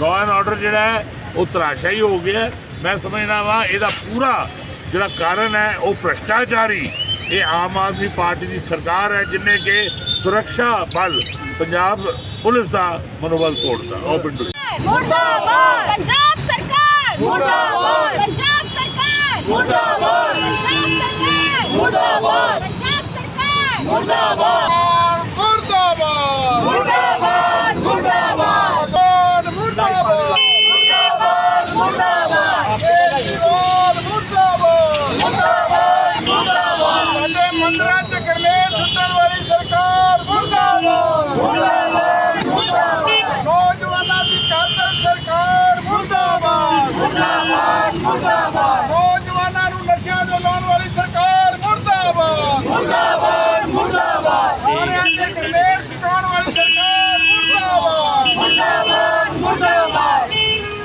ਲਾਅ ਐਂਡ ਆਰਡਰ ਜਿਹੜਾ ਹੈ ਉਹ ਤਰਾਸ਼ਾਈ ਹੋ ਗਿਆ ਹੈ। ਮੈਂ ਸਮਝਦਾ ਵਾਂ ਇਹਦਾ ਪੂਰਾ ਜਿਹੜਾ ਕਾਰਨ ਹੈ ਉਹ ਭ੍ਰਸ਼ਟਾਚਾਰੀ ਇਹ ਆਮ ਆਦਮੀ ਪਾਰਟੀ ਦੀ ਸਰਕਾਰ ਹੈ ਜਿਨੇ ਕਿ ਸੁਰੱਖਿਆ ਬਲ ਪੰਜਾਬ ਪੁਲਿਸ ਦਾ ਮਨੋਬਲ ਤੋੜਦਾ। ਉਹ ਪਿੰਡੂ ਮੁਰਦਾਬਾਦ! ਪੰਜਾਬ ਸਰਕਾਰ! ਮੁਰਦਾਬਾਦ! ਪੰਜਾਬ ਸਰਕਾਰ ਮੁਰਦਾਬਾਦ ਪੰਜਾਬ ਸਰਕਾਰ ਮੁਰਦਾਬਾਦ ਪੰਜਾਬ ਸਰਕਾਰ ਮੁਰਦਾਬਾਦ ਮੁਰਦਾਬਾਦ ਮੁਰਦਾਬਾਦ ਮੁਰਦਾਬਾਦ ਮੁਰਦਾਬਾਦ ਮੁਰਦਾਬਾਦ ਮੁਰਦਾਬਾਦ ਮੁਰਦਾਬਾਦ ਸਾਰਿਆਂ 'ਚ ਗਰਨੇਡ ਸੁੱਟਣ ਵਾਲੀ ਸਰਕਾਰ ਮੁਰਦਾਬਾਦ ਮੁਰਦਾਬਾਦ ਮੁਰਦਾਬਾਦ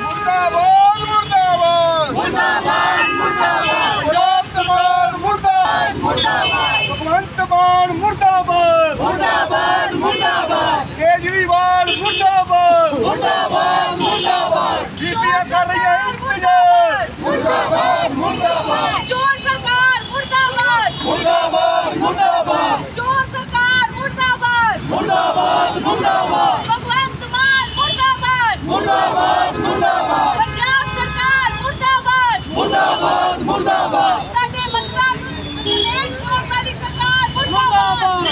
ਮੁਰਦਾਬਾਦ ਮੁਰਦਾਬਾਦ ਮੁਰਦਾਬਾਦ ਮੁਰਦਾਬਾਦ ਪੰਜਾਬ ਸਮਾਨ ਮੁਰਦਾਬਾਦ ਮੁਰਦਾਬਾਦ ਭਗਵੰਤ ਮਾਨ ਮੁਰਦਾਬਾਦ ਮੁਰਦਾਬਾਦ ਮੁਰਦਾਬਾਦ ਕੇਜਰੀਵਾਲ ਮੁਰਦਾਬਾਦ ਮੁਰਦਾਬਾਦ ਮੁਰਦਾਬਾਦ ਬੀਬੀਆਂ ਕਰ ਰਹੀਆਂ ਇੰਤਜ਼ਾਰ ਮੁਰਦਾਬਾਦ ਮੁਰਦਾਬਾਦ ਚੋਰ ਸਰਕਾਰ ਮੁਰਦਾਬਾਦ ਮੁਰਦਾਬਾਦ ਮੁਰਦਾਬਾਦ। ਚੋਰ ਸਰਕਾਰ ਮੁਰਦਾਬਾਦ। ਮੁਰਦਾਬਾਦ ਮੁਰਦਾਬਾਦ। ਭਗਵੰਤ ਮਾਨ ਮੁਰਦਾਬਾਦ। ਮੁਰਦਾਬਾਦ ਮੁਰਦਾਬਾਦ। ਪੰਜਾਬ ਸਰਕਾਰ ਮੁਰਦਾਬਾਦ। ਮੁਰਦਾਬਾਦ ਮੁਰਦਾਬਾਦ। ਸਾਡੇ ਮੰਤਰਾਂ ਨੂੰ ਨੇਕ ਵਾਲੀ ਸਰਕਾਰ ਮੁਰਦਾਬਾਦ।